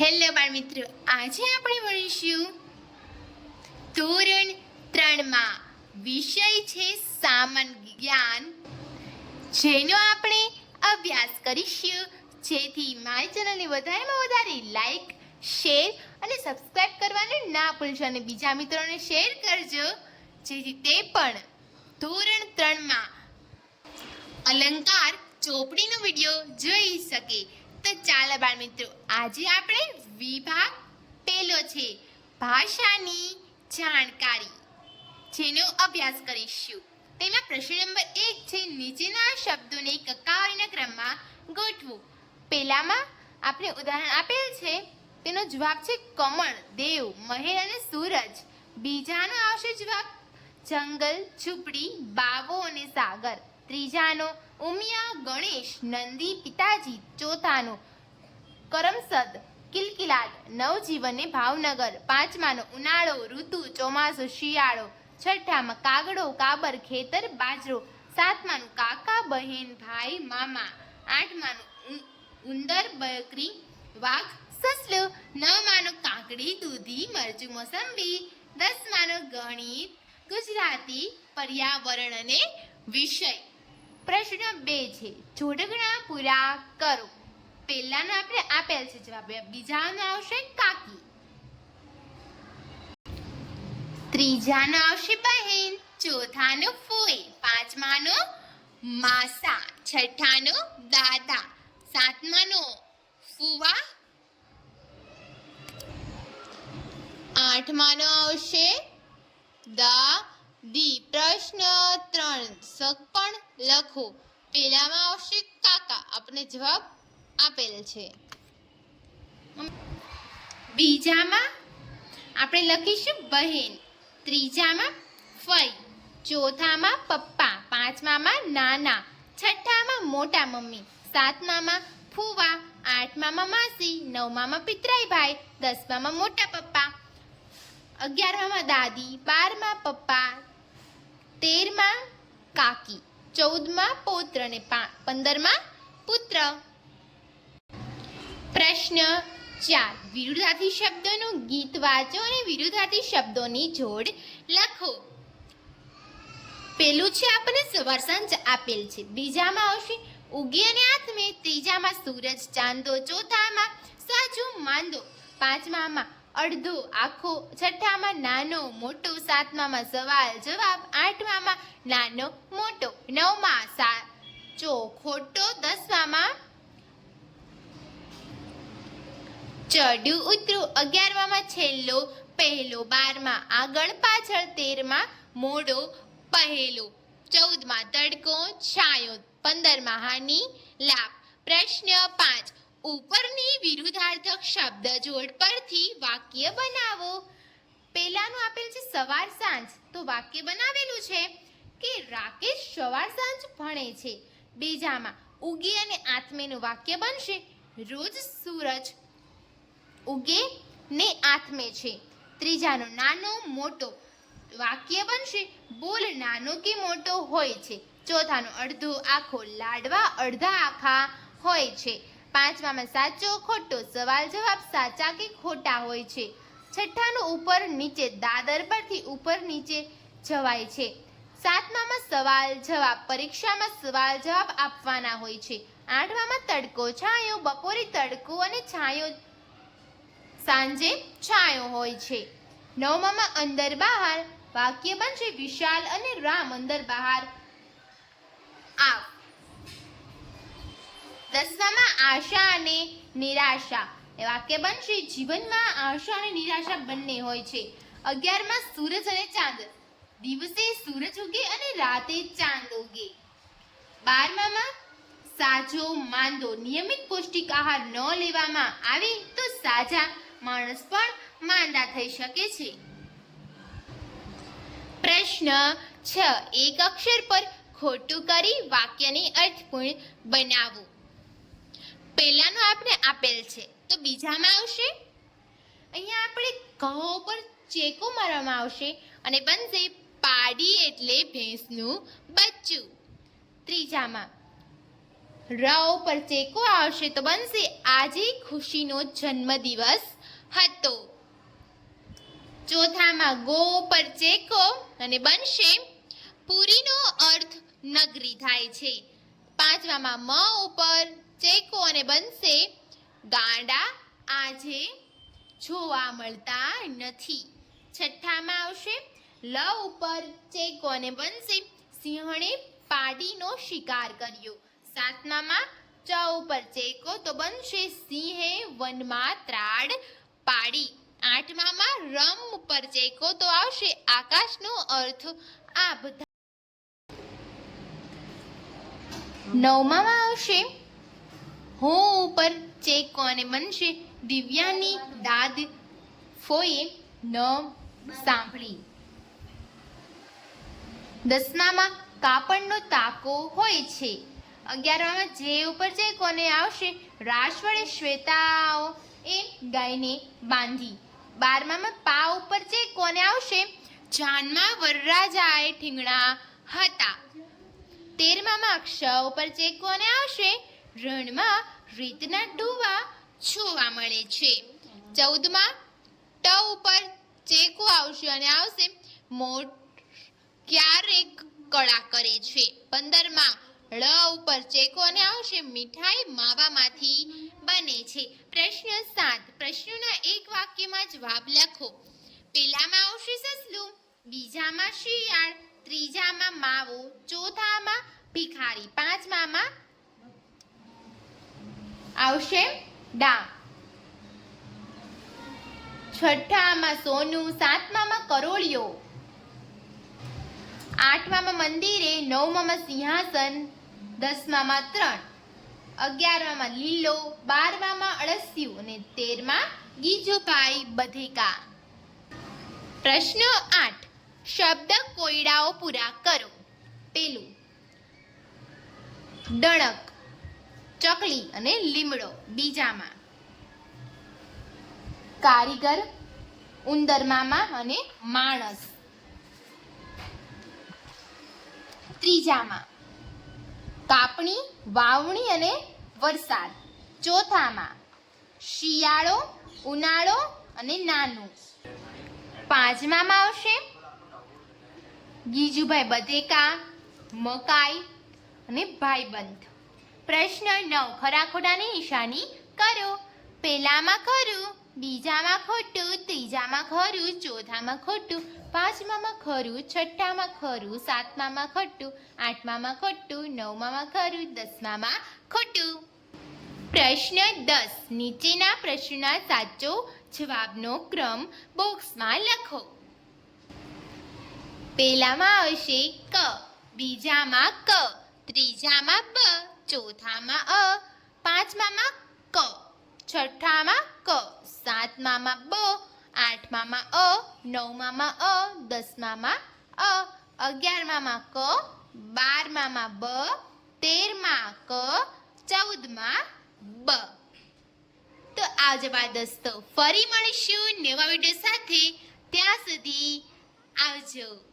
Hello બાળ મિત્રો, આજે આપણે ભણીશું ધોરણ ત્રણમાં વિષય છે સામાન્ય જ્ઞાન, જેનો આપણે અભ્યાસ કરીશું. જેથી મારી ચેનલને વધારેમાં વધારે લાઈક શેર અને સબસ્ક્રાઇબ કરવાનું ના ભૂલજો અને બીજા મિત્રોને શેર કરજો. જેથી તે પણ ધોરણ ત્રણમાં અલંકાર ચોપડીનો વીડિયો જોઈ શકે. તો ચાલો બાળ મિત્રો, આજે આપણે વિભાગ પહેલો છે, ભાષાની જાણકારી, જેનો અભ્યાસ કરીશું. તેમાં પ્રશ્ન નંબર એક છે, નીચેના શબ્દોને કકાવારીના ક્રમમાં ગોઠવું. પહેલામાં આપણે ઉદાહરણ આપેલ છે, તેનો જવાબ છે કમળ, દેવ, મહેર અને સૂરજ. બીજાનો આવશે જવાબ, જંગલ, ઝૂંપડી, બાવો અને સાગર. ત્રીજાનો ઉમિયા, ગણેશ, નંદી, પિતાજી, ચોથાનો કરમસદ, કિલકિલાટ નવજીવને ભાવનગર, પાંચમાનો ઉનાળો, ઋતુ, ચોમાસું, શિયાળો, છઠ્ઠામાં કાગડો, કાબર, ખેતર, બાજરો, સાતમાનું કાકા, બહેન, ભાઈ, મામા, આઠમાનું ઉંદર, બકરી, વાઘ, સસલો, નવમાનું કાકડી, દૂધી, મરચું, મોસંબી, દસમાનું ગણિત, ગુજરાતી પર્યાવરણ અને વિષય. પ્રશ્ન બે છે. જોડકણા પૂરા કરો. પહેલાનો આપણે આપેલ છે જવાબ. બીજાનો આવશે કાકી. ત્રીજાનો આવશે બહેન. ચોથાનો ફોઈ પાંચમાનો માસા. છઠ્ઠાનો દાદા. સાતમાનો ફુવા. આઠમાનો આવશે દાદી પ્રશ્ન ત્રણ. સગપણ લખો. પહેલામાં આવશે કાકા. આપણે જવાબ આપેલ છે. બીજામાં આપણે લખીશું બહેન. ત્રીજામાં ફઈ. ચોથામાં પપ્પા. પાંચમામાં નાના. છઠ્ઠામાં મોટા મમ્મી. સાતમામાં ફૂવા. આઠમામાં માસી. નવમામાં પિતરાઈ ભાઈ દસમામાં મોટા પપ્પા. અગિયારમાં દાદી. બારમાં પપ્પા. તેરમાં કાકી. ચૌદમાં પૌત્ર અને પંદરમાં પુત્ર. પ્રશ્ન ચાર. વિરુદ્ધાર્થી શબ્દોનું ગીત વાંચો અને વિરુદ્ધાર્થી શબ્દોની જોડ લખો. પેલું છે આપણને સવાર સાંજ આપેલ છે. બીજામાં આવશે, ઉગી અને આત્મે ત્રીજામાં સૂરજ, ચાંદો. ચોથામાં સાજુ માંદો. પાંચમામાં અડધો આખું છઠ્ઠામાં નાનો, મોટો, સાતમામાં સવાલ, જવાબ આઠમામાં નાનો, મોટો, નવમાં સાચો ખોટો દસમામાં ચડ્યું ઉતરું અગિયારમાં છેલ્લો, પહેલો બારમાં આગળ પાછળ તેરમાં મોડો, પહેલો, ચૌદમાં તડકો, છાયો, પંદરમાં હાની, લાભ, પ્રશ્ન પાંચ, ઉપરની વિરુદ્ધાર્થક શબ્દ જોડ પરથી વાક્ય બનાવો. પહેલાનું આપેલ છે સવાર સાંજ. તો વાક્ય બનાવેલું છે કે રાકેશ સવાર સાંજ ભણે છે. બીજામાં ઉગે અને આત્મેનું વાક્ય બનશે. રોજ સૂરજ ઉગે ને આત્મે છે. ત્રીજાનો નાનો મોટો વાક્ય બનશે. બોલ નાનો કે મોટો હોય છે. ચોથાનો અડધો આખો લાડવા અડધા આખા હોય છે. પાંચમામાં સાચો ખોટો સવાલ જવાબ સાચા કે ખોટા હોય છે? છઠ્ઠાનું ઉપર નીચે દાદર પરથી ઉપર નીચે જવાય છે. સાતમામાં સવાલ જવાબ, પરીક્ષામાં સવાલ જવાબ આપવાના હોય છે. આઠમામાં તડકો છાંયો, બપોરે તડકો અને છાંયો, સાંજે છાંયો હોય છે. નવમામાં અંદર બહાર, વાક્ય બનશે વિશાલ અને રામ અંદર બહાર. આવ. દસમામાં આશા અને નિરાશા. એ વાક્ય બનશે, જીવનમાં આશા અને નિરાશા બંને હોય છે. અગિયારમાં સૂરજ અને ચાંદ. દિવસે સૂરજ ઉગે અને રાતે ચાંદ ઉગે. બારમામાં સાજો માંદો. નિયમિત પૌષ્ટિક આહાર ન લેવામાં આવે તો સાજા માણસ પણ માંદા થઈ શકે છે. પ્રશ્ન છ. એક અક્ષર પર ખોટું કરી વાક્યને અર્થપૂર્ણ બનાવવું પહેલાનું આપણે આપેલ છે. તો બીજામાં આવશે. અહીંયા આપણે ઘઉં પર ચેકો મારવામાં આવશે અને બનશે પાડી એટલે ભેંસનું બચ્ચું. ત્રીજામાં ર ઉપર ચેકો આવશે તો બનશે આજે ખુશીનો જન્મદિવસ હતો. ચોથામાં, ગો ઉપર ચેકો અને બનશે પુરીનો અર્થ નગરી થાય છે. પાંચમામાં મ ઉપર ચેકો અને બનશે. ગાંડા આજે જોવા મળતા નથી. છઠ્ઠામાં આવશે લ ઉપર ચેકો અને બનશે. સિંહણે પાડીનો શિકાર કર્યો. સાતમામાં, ચ ઉપર ચેકો તો બનશે સિંહે વનમાં ત્રાડ પાડી. આઠમામાં, રમ ઉપર ચેકો તો આવશે આકાશનો અર્થ આ બધા. નવમામાં આવશે હો ઉપર ચેકો કોને બનશે, દિવ્યાની દાદ ફોએ ન સાંભળી. દસમામાં કાપડનો તાકો હોય છે. અગિયારમાં જે ઉપર જે કોને આવશે, રાસ વડે શ્વેતાઓ એ ગાયને બાંધી. બારમામાં પા ઉપર જે કોને આવશે, જાનમાં વરરાજાએ ઠીંગણા હતા. તેરમામાં ક્ષ ઉપર જે કોને આવશે રણમાં રીતના ડૂવા જોવા મળે છે. ચૌદમાં, ટ ઉપર ચેકો આવશે અને આવશે મોટ ક્યારેક કળા કરે છે. પંદરમાં, ળ ઉપર ચેકો અને આવશે મીઠાઈ માવામાંથી બને છે. પ્રશ્ન સાત, પ્રશ્નના એક વાક્યમાં જવાબ લખો. પેલામાં આવશે સસલું, બીજામાં શિયાળ, ત્રીજામાં માવો, ચોથામાં ભિખારી, પાંચમામાં આવશે ડા છઠ્ઠામાં સોનું, સાતમામાં કરોળિયો. આઠમામાં મંદિરે, નવમામાં સિંહાસન, દસમામાં ત્રણ. અગિયારમાં લીલો, બારમામાં અળસિયું અને તેરમાં ગીજુભાઈ બધેકા. પ્રશ્ન આઠ. શબ્દ કોયડાઓ પૂરા કરો. પેલું. ડણક ચકલી અને લીમડો બીજામાં. કારીગર ઉંદર મામા અને માણસ. ત્રીજામાં, કાપણી, વાવણી અને વરસાદ. ચોથામાં, શિયાળો, ઉનાળો અને નાનું. પાંચમામાં આવશે, ગીજુભાઈ બધેકા મકાઈ અને ભાઈબંધ. પ્રશ્ન નવ ખરા નિશાની કરો. પહેલામાં ખરું, બીજામાં ખોટું, ત્રીજામાં ખરું, ચોથામાં ખોટું, પાંચમામાં ખરું, છઠ્ઠામાં ખરું, સાતમામાં ખોટું, આઠમામાં ખોટું, નવમામાં ખરું, દસમામાં ખોટું. પ્રશ્ન દસ, નીચેના પ્રશ્નના સાચો જવાબનો ક્રમ બોક્સમાં લખો. પહેલામાં આવશે ક, બીજામાં ક, ત્રીજામાં બ. ચોથામાં અ, પાંચમામાં ક, છઠ્ઠામાં ક, સાતમામાં બ, આઠમામાં અ, નવમામાં અ, દસમામાં અ, અગિયારમામાં ક, બારમામાં બ, તેરમાં ક, ચૌદમાં બ. તો આ જવા દોસ્તો ફરી મળીશું નવા વીડિયો સાથે. ત્યાં સુધી આવજો.